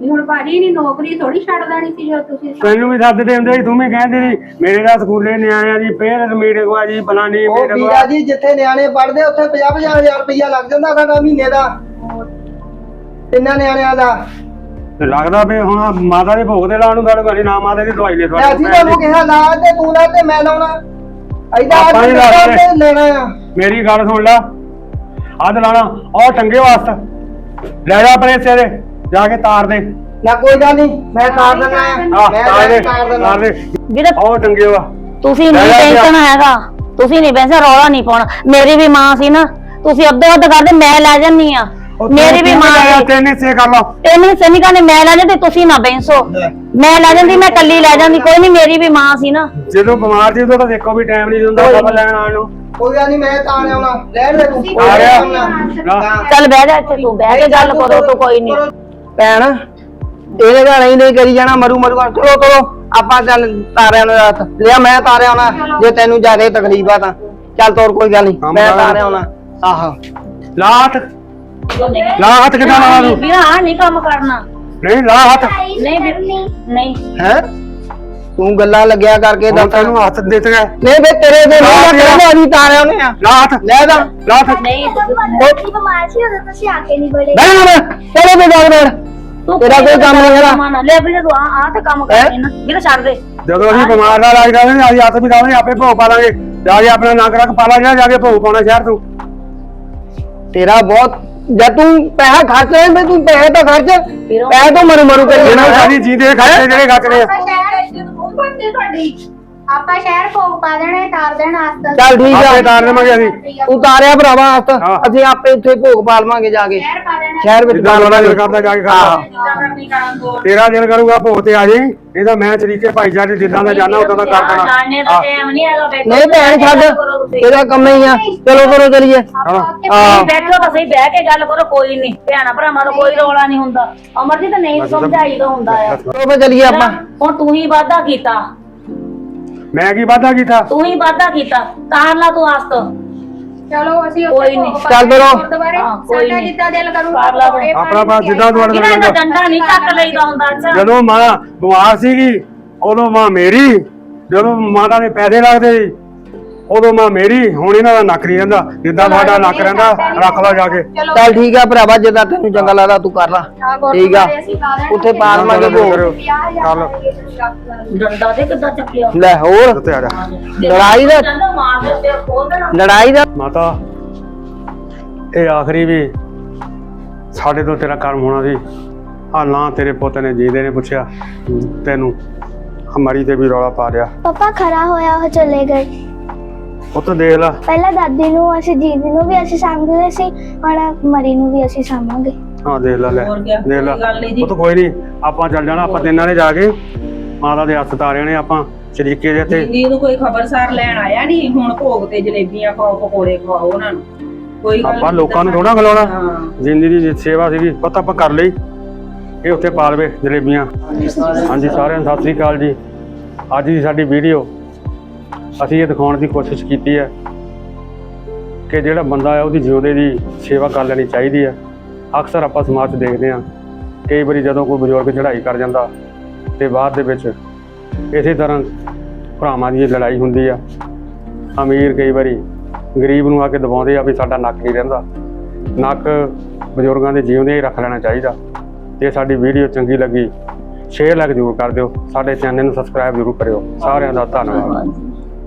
ਵੀ ਹੁਣ ਭਾਜੀ ਨਹੀਂ ਨੌਕਰੀ ਥੋੜੀ ਛੱਡ ਦੇਣੀ ਸੀ ਜੋ ਤੁਸੀਂ ਤੈਨੂੰ ਵੀ ਸੱਦਦੇ ਹੁੰਦੇ ਸੀ ਤੂੰ ਵੀ ਕਹਿੰਦੀ ਸੀ ਮੇਰੇ ਦਾ ਸਕੂਲੇ ਨਿਆਣਿਆਂ ਦੀ ਪੇਰੈਂਟ ਮੀਟਿੰਗ ਆ ਜੀ ਫਲਾਣੀ ਉਹ ਮੀਟਿੰਗ ਵੀਰਾ ਜੀ ਜਿੱਥੇ ਨਿਆਣੇ ਪੜਦੇ ਉੱਥੇ 50 ਹਜ਼ਾਰ ਰੁਪਇਆ ਲੱਗ ਜਾਂਦਾ ਸਾਡਾ ਮਹੀਨੇ ਦਾ। ਤਿੰਨਾਂ ਨਿਆਣਿਆਂ ਦਾ। ਤੇ ਲੱਗਦਾ ਵੀ ਹੁਣ ਮਾਤਾ ਦੇ ਭੋਗ ਤੇ ਲਾਉਣ ਨੂੰ ਗੱਲ ਕਰੀ ਨਾ ਮਾਤਾ ਦੀ ਦਵਾਈ ਲੈ ਤੇ ਅਸੀਂ ਤੁਹਾਨੂੰ ਕਿਹਾ ਲਾ ਤੇ ਤੂੰ ਲਾ ਤੇ ਮੈਂ ਲਾਉਣਾ। ਐਦਾਂ ਆਪਾਂ ਹੀ ਲਾ ਤੇ ਦੇ। ਲੈਣਾ ਆ? ਮੇਰੀ ਗੱਲ ਸੁਣ ਲੈ। ਅੱਧ ਲਾਣਾ ਉਹ ਟੰਗੇ ਵਾਸਤੇ। ਲੈ ਜਾ ਆਪਣੇ ਦੇ ਜਾ ਕੇ ਤਾਰ ਦੇ। ਨਾ ਕੋਈ ਗੱਲ ਨਹੀਂ ਮੈਂ ਤਾਰ ਦਿੰਦਾ ਆ। ਆ ਮੈਂ ਤਾਰ ਦੇ ਤਾਰ ਦੇ। ਉਹ ਟੰਗੇ ਵਾ। ਤੁਸੀਂ ਨਹੀਂ ਟੈਨਸ਼ਨ ਹੈਗਾ। ਤੁਸੀਂ ਨਹੀਂ ਪੈਸਾ ਰੌਲਾ ਨਹੀਂ ਪਾਉਣਾ। ਮੇਰੀ ਵੀ ਮਾਂ ਸੀ ਨਾ। ਤੁਸੀਂ ਅੱਧੋ ਅੱਧ ਕਰਦੇ ਮੈਂ ਲੈ ਜੰਨੀ ਆ। ਮੇਰੀ ਵੀ ਮਾਂ? ਸੀ ਤੈਨੂੰ ਹਿੱਸੇ ਕਰ ਲਾ ਤੈਨੂੰ ਸਨੀ ਕਹਿੰਦੇ ਮੈਂ ਲੈ ਜਾਂਦੀ ਤੁਸੀਂ ਨਾ ਬੈਂਸੋ। ਮੈਂ ਲੈ ਜਾਂਦੀ ਮੈਂ ਕੱਲੀ ਲੈ ਜਾਂਦੀ ਕੋਈ ਨਹੀਂ ਮੇਰੀ ਵੀ ਮਾਂ ਸੀ ਨਾ। ਜਦੋਂ ਬਿਮਾਰ ਸੀ ਉਦੋਂ ਤਾਂ ਦੇਖੋ ਵੀ ਟਾਈਮ ਨਹੀਂ ਹੁੰਦਾ ਖਬਰ ਲੈਣ ਆਉਣ ਨੂੰ। ਕੋਈ ਗੱਲ ਨਹੀਂ ਮੈਂ ਤਾਂ ਆਉਣਾ। ਲੈਣ ਦੇ ਤੂੰ। ਆ ਰਿਹਾ। ਨਾ ਚੱਲ ਬਹਿ ਜਾ ਇੱਥੇ ਤੂੰ ਬਹਿ ਕੇ ਗੱਲ ਕਰੋ ਤੂੰ ਕੋਈ ਨਹੀਂ। ਭੈਣ ਇਹਦੇ ਘਰ ਨਹੀਂ ਨਹੀਂ ਕਰੀ ਜਾਣਾ ਮਰੂ ਮਰੂ ਚਲੋ ਚਲੋ ਆਪਾਂ ਚੱਲ ਤਾਰਿਆਂ ਨੂੰ ਰਾਤ। ਲਿਆ ਮੈਂ ਤਾਰਿਆਂ ਆਉਣਾ। ਜੇ ਤੈਨੂੰ ਜ਼ਿਆਦਾ ਤਕਲੀਫ ਆ ਤਾਂ। ਚੱਲ ਤੋਰ ਕੋਈ ਗੱਲ ਨਹੀਂ। ਮੈਂ ਕਰ। ਤਾਰਿਆਂ ਆਉਣਾ। ਆਹੋ। ਲਾ ਹੱਥ ਕਿਦਾਂ ਲਾ ਤੂੰ? ਵੀਰਾ ਆ ਨਹੀਂ ਕੰਮ ਕਰਨਾ। ਨਹੀਂ ਲਾ ਹੱਥ। ਨਹੀਂ ਵੀਰ, ਨਹੀਂ। ਹੈ? ਤੂੰ ਗੱਲਾਂ ਲੱਗਿਆ ਕਰਕੇ ਹੁਣ ਦੱਸ। ਤੈਨੂੰ ਹੱਥ ਦਿੱਤ ਗਿਆ ਨਹੀਂ ਬੇ ਤੇਰੇ ਦੇ ਲਾ ਨਹੀਂ ਤੇਰਾ। ਤੇਰੇ ਅਸੀਂ ਤਾਰਿਆਂ ਆਉਣੇ ਆ। ਲਾ ਹੱਥ। ਲੈ ਦਾ ਲਾ ਹੱਥ। ਨਹੀਂ। ਮੰਮੀ ਬਿਮਾਰ ਸੀ ਉਦੋਂ ਤੁਸੀਂ ਆ ਕੇ ਨਹੀਂ ਬੜੇ। ਬੈ ਨਾ ਚਲੋ ਬੇ ਜਾਗ ਬੈਠ ਤੂੰ ਤੇਰਾ ਕੋਈ ਕੰਮ ਨਹੀਂ ਹੈਗਾ। ਲੈ ਵੀਰੇ ਤੂੰ ਆ ਆ ਤੇ ਕੰਮ ਕਰਨੀ ਨਾ ਵੀਰੇ ਛੱਡ ਦੇ। ਜਦੋਂ ਅਸੀਂ ਬਿਮਾਰ ਨਾ ਲੱਗ ਜਾਵੇ ਅਸੀਂ ਹੱਥ ਵੀ ਲਾਵਾਂਗੇ ਆਪੇ ਭੋਗ ਪਾ ਲਾਂਗੇ। ਜਾ ਕੇ ਆਪਣਾ ਨੱਕ ਰੱਖ ਪਾ ਲਾ ਜਾ ਕੇ ਭੋਗ ਪਾਉਣਾ ਸ਼ਹਿਰ ਤੂੰ। ਤੇਰਾ ਬਹੁਤ ਜਦ ਤੂੰ ਪੈਸਾ ਖਰਚ ਰਿਹਾ ਮੈਂ ਤੂੰ ਪੈਸੇ ਤਾਂ ਖਰਚ। ਪੈਸੇ ਤੋਂ ਮਰੂ ਮਰੂ ਕਰੀ ਇਹਨਾਂ ਜਾਣਾ। ਸਾਡੀ ਜੀਂਦੇ ਖਰਚੇ ਜਿਹੜੇ ਖਰਚਣੇ ਆ। ਤੁਹਾਡੀ। ਆਪਾਂ ਸ਼ਹਿਰ ਭੋਗ ਪਾ ਦੇਣਾ ਤਾਰ ਦੇਣਾ ਆਸਤਾ। ਚੱਲ ਠੀਕ ਆਪੇ ਆ ਤਾਰ ਦੇਵਾਂਗੇ ਅਸੀਂ। ਤੂੰ ਤਾਰਿਆ ਭਰਾਵਾ ਹਾਂ। ਅਸੀਂ ਆਪੇ ਇੱਥੇ ਭੋਗ ਪਾ ਲਵਾਂਗੇ ਜਾ ਕੇ। ਸ਼ਹਿਰ ਪਾ ਦੇਣਾ। ਸ਼ਹਿਰ ਵਿੱਚ ਜਿੱਦਾਂ ਦਿਲ ਕਰਦਾ ਜਾ ਕੇ ਖਾ। ਤੇਰਾ ਦਿਲ ਕਰੂਗਾ ਭੋਗ ਤੇ ਆ ਜਾਈ। ਤਾਂ ਮੈਂ ਤਰੀਕੇ ਭਾਈਚਾਰੇ ਜਿੱਦਾਂ ਦਾ ਜਾਣਾ ਉਦਾਂ ਦਾ ਕਰ ਦੇਣਾ। ਦਾ ਟਾਈਮ ਨਹੀਂ ਹੈਗਾ ਬੈਠੋ। ਨਹੀਂ ਭੈਣ ਛੱਡ ਇਹਦਾ ਕੰਮ ਹੀ ਆ। ਚਲੋ ਕਰੋ ਚਲੀਏ। ਹਾਂ। ਹਾਂ। ਬੈਠੋ ਤਾਂ ਸਹੀ ਬਹਿ ਕੇ ਗੱਲ ਕਰੋ ਕੋਈ ਨਹੀਂ ਭੈਣਾ ਭਰਾਵਾਂ ਦਾ ਕੋਈ ਰੌਲਾ ਨਹੀਂ ਹੁੰਦਾ। ਅਮਰਜੀਤ ਨਹੀਂ ਸਮਝਾਈਦਾ ਹੁੰਦਾ ਆ। ਚਲੋ ਫੇ ਚਲੀਏ ਆਪਾਂ। ਹੁਣ ਤੂੰ ਹੀ ਵਾਅਦਾ ਕੀਤਾ। ਮੈਂ ਕੀ ਵਾਦਾ ਕੀਤਾ ਤੂੰ ਹੀ ਵਾਅਦਾ ਕੀਤਾ ਤਾਰ ਲਾ ਤੂੰ ਆਸਤ ਚਲੋ ਅਸੀਂ ਕੋਈ ਨੀ। ਚੱਲ ਫਿਰੋ। ਹਾਂ, ਕੋਈ ਸਾਡਾ ਨੀ। ਜਿੱਦਾਂ ਦਿਲ ਕਰੂਗਾ ਕਰ ਲਾ ਪਕੌੜੇ ਆਪਣਾ ਪਾਣੀ ਬਾ ਜਿੱਦਾਂ ਤੁਹਾਡੇ ਇਹਨਾਂ ਦਿਲ ਦਾ ਕਰਦਾ ਡੰਡਾ ਨਹੀਂ ਚੱਕ ਲਈਦਾ ਹੁੰਦਾ ਅੱਛਾ ਜਦੋਂ ਮਾਂ ਬਿਮਾਰ ਸੀਗੀ ਉਦੋਂ ਮਾਂ ਮੇਰੀ ਜਦੋਂ ਮਾਤਾ ਦੇ ਪੈਸੇ ਲੱਗਦੇ ਸੀ ਉਦੋਂ ਮਾਂ ਮੇਰੀ ਹੁਣ ਇਹਨਾਂ ਦਾ ਨੱਕ ਨਹੀਂ ਰਹਿੰਦਾ। ਜਿੱਦਾਂ ਤੁਹਾਡਾ ਨੱਕ ਰਹਿੰਦਾ ਰੱਖ ਲਾ ਜਾ ਕੇ। ਚਲੋ ਚੱਲ ਠੀਕ ਆ ਭਰਾਵਾ ਜਿੱਦਾਂ ਤੈਨੂੰ ਚੰਗਾ ਲੱਗਦਾ ਤੂੰ ਕਰ ਲਾ। ਠੀਕ ਆ। ਉੱਥੇ ਪਾ ਲਵਾਂਗੇ ਭੋਗ। ਚੱਲ ਡੰਡਾ ਤੇ ਕਿੱਦਾਂ ਚੱਕਿਆ? ਲੈ ਹੋਰ? ਉੱਤੇ ਆ ਜਾ। ਲੜਾਈ ਦਾ ਲੜਾਈ ਦਾ ਮਾਤਾ ਇਹ ਆਖਰੀ ਵੀ ਸਾਡੇ ਤੋਂ ਤੇਰਾ ਕਰਮ ਹੋਣਾ ਸੀ। ਆ ਨਾ ਤੇਰੇ ਪੁੱਤ ਨੇ ਜੀਦੇ ਨੇ ਪੁੱਛਿਆ ਤੈਨੂੰ ਹਮਾਰੀ ਤੇ ਵੀ ਰੌਲਾ ਪਾ ਲਿਆ ਪਾਪਾ ਖੜਾ ਹੋਇਆ ਉਹ ਚਲੇ ਗਏ। ਪੁੱਤ ਦੇਖ ਲਾ। ਪਹਿਲਾਂ ਦਾਦੀ ਨੂੰ ਅਸੀਂ ਜੀਦੀ ਨੂੰ ਵੀ ਅਸੀਂ ਸਾਂਭਦੇ ਸੀ ਹੁਣ ਮਰੀ ਨੂੰ ਵੀ ਅਸੀਂ ਸਾਂਭਾਂਗੇ। ਹਾਂ ਦੇਖ ਲੈ ਲੈ। ਹੋਰ ਕਿਆ? ਦੇਖ ਲੈ। ਕੋਈ ਗੱਲ ਨੀ ਜੀ। ਪੁੱਤ ਕੋਈ ਨਹੀਂ ਆਪਾਂ ਚੱਲ ਜਾਣਾ ਆਪਾਂ ਤਿੰਨਾਂ ਨੇ ਜਾ ਕੇ। ਮਾਤਾ ਦੇ ਹੱਥ ਤਾਰੇ ਨੇ ਆਪਾਂ ਸ਼ਰੀਕੇ ਦੇ ਤੇ। ਜੀ ਨੂੰ ਕੋਈ ਖਬਰਸਾਰ ਲੈਣ ਆਇਆ ਨਹੀਂ ਹੁਣ ਭੋਗ ਤੇ ਜਲੇਬੀਆਂ ਖਾਓ ਪਕੌੜੇ ਖਾਓ ਉਹਨਾਂ ਨੂੰ। ਕੋਈ ਗੱਲ ਆਪਾਂ ਨੀ ਲੋਕਾਂ ਨੂੰ ਤਾਂ ਥੋੜਾ ਖਿਲਾਉਣਾ। ਹਾਂ। ਜ਼ਿੰਦਗੀ ਦੀ ਸੇਵਾ ਸੀਗੀ ਪਤਾ ਆਪਾਂ ਕਰ ਲਈ। ਇਹ ਉੱਥੇ ਪਾ ਲਵੇ ਜਲੇਬੀਆਂ। ਹਾਂਜੀ ਸਾਰਿਆਂ ਨੂੰ ਸਤਿ ਸ੍ਰੀ ਅਕਾਲ ਜੀ। ਅੱਜ ਦੀ ਸਾਡੀ ਵੀਡੀਓ ਅਸੀਂ ਇਹ ਦਿਖਾਉਣ ਦੀ ਕੋਸ਼ਿਸ਼ ਕੀਤੀ ਹੈ ਕਿ ਜਿਹੜਾ ਬੰਦਾ ਹੈ ਉਹਦੀ ਜਿਉਂਦੇ ਦੀ ਸੇਵਾ ਕਰ ਲੈਣੀ ਚਾਹੀਦੀ ਹੈ। ਅਕਸਰ ਆਪਾਂ ਸਮਾਜ 'ਚ ਦੇਖਦੇ ਹਾਂ, ਕਈ ਵਾਰੀ ਜਦੋਂ ਕੋਈ ਬਜ਼ੁਰਗ ਚੜ੍ਹਾਈ ਕਰ ਜਾਂਦਾ ਤੇ ਬਾਅਦ ਦੇ ਵਿੱਚ ਇਸੇ ਤਰ੍ਹਾਂ ਭਰਾਵਾਂ ਦੀ ਲੜਾਈ ਹੁੰਦੀ ਆ। ਅਮੀਰ ਕਈ ਵਾਰੀ ਗਰੀਬ ਨੂੰ ਆ ਕੇ ਦਬਾਉਂਦੇ ਆ ਵੀ ਸਾਡਾ ਨੱਕ ਨਹੀਂ ਰਹਿੰਦਾ। ਨੱਕ ਬਜ਼ੁਰਗਾਂ ਦੇ ਜਿਉਂਦੇ ਹੀ ਰੱਖ ਲੈਣਾ ਚਾਹੀਦਾ। ਜੇ ਸਾਡੀ ਵੀਡੀਓ ਚੰਗੀ ਲੱਗੀ ਸ਼ੇਅਰ ਲਾਈਕ ਜ਼ਰੂਰ ਕਰ ਦਿਓ। ਸਾਡੇ ਚੈਨਲ ਨੂੰ ਸਬਸਕ੍ਰਾਈਬ ਜ਼ਰੂਰ ਕਰਿਓ। ਸਾਰਿਆਂ ਦਾ ਧੰਨਵਾਦ।